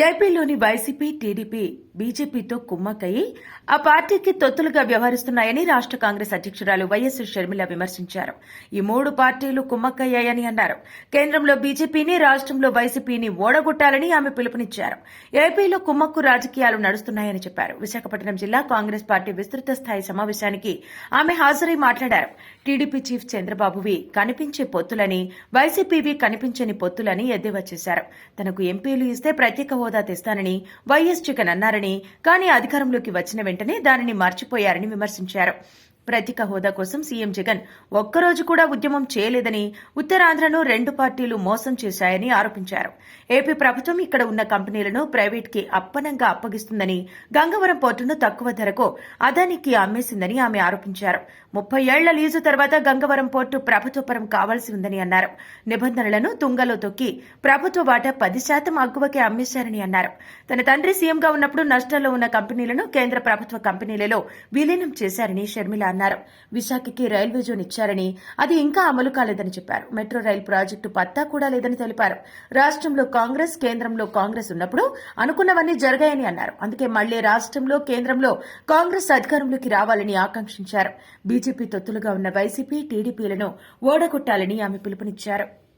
ఏపీలోని YCP TDP బీజేపీతో కుమ్మక్కయి ఆ పార్టీకి తొత్తులుగా వ్యవహరిస్తున్నాయని రాష్ట్ర కాంగ్రెస్ అధ్యక్షురాలు వైఎస్ షర్మిల విమర్శించారు. ఈ మూడు పార్టీలు కుమ్మక్కయ్యాయని అన్నారు. కేంద్రంలో బీజేపీని రాష్ట్రంలో వైసీపీని ఓడగొట్టాలని ఆమె పిలుపునిచ్చారు. ఏపీలో కుమ్మక్కు రాజకీయాలు నడుస్తున్నాయని చెప్పారు. విశాఖపట్నం జిల్లా కాంగ్రెస్ పార్టీ విస్తృత స్థాయి సమావేశానికి ఆమె హాజరై మాట్లాడారు. టీడీపీ చీఫ్ చంద్రబాబువి కనిపించే పొత్తులని వైసీపీవి కనిపించని పొత్తులని ఎద్దేవా చేశారు. తనకు ఎంపీలు ఇస్తే ప్రత్యేక హోదా తెస్తానని వైఎస్ జగన్ అన్నారని కానీ అధికారంలోకి వచ్చిన వెంటనే దానిని మర్చిపోయారని విమర్శించారు. ప్రత్యేక హోదా కోసం సీఎం జగన్ ఒక్కరోజు కూడా ఉద్యమం చేయలేదని ఉత్తరాంధ్రను రెండు పార్టీలు మోసం చేశాయని ఆరోపించారు. ఏపీ ప్రభుత్వం ఇక్కడ ఉన్న కంపెనీలను ప్రైవేట్కి అప్పనంగా అప్పగిస్తుందని గంగవరం పోర్టును తక్కువ ధరకు అదానికి అమ్మేసిందని ఆమె ఆరోపించారు. ముప్పై ఏళ్ళ లీజు తర్వాత గంగవరం పోర్టు ప్రభుత్వపరం కావాల్సి ఉందని అన్నారు. నిబంధనలను తుంగలో తొక్కి ప్రభుత్వ వాటా పది శాతం అగ్గువకే అమ్మేశారని అన్నారు. తన తండ్రి సీఎంగా ఉన్నప్పుడు నష్టాల్లో ఉన్న కంపెనీలను కేంద్ర ప్రభుత్వ కంపెనీలలో విలీనం చేశారని షర్మిల అన్నారు. విశాఖకి రైల్వే జోన్ ఇచ్చారని అది ఇంకా అమలు కాలేదని చెప్పారు. మెట్రో రైల్ ప్రాజెక్టు పత్తా కూడా లేదని తెలిపారు. రాష్ట్రంలో కాంగ్రెస్ కేంద్రంలో కాంగ్రెస్ ఉన్నప్పుడు అనుకున్నవన్నీ జరిగాయని అన్నారు. అందుకే మళ్ళీ రాష్ట్రంలో కేంద్రంలో కాంగ్రెస్ అధికారంలోకి రావాలని ఆకాంక్షించారు. బీజేపీ తొత్తులుగా ఉన్న వైసీపీ టీడీపీలను ఓడగొట్టాలని ఆమె పిలుపునిచ్చారు.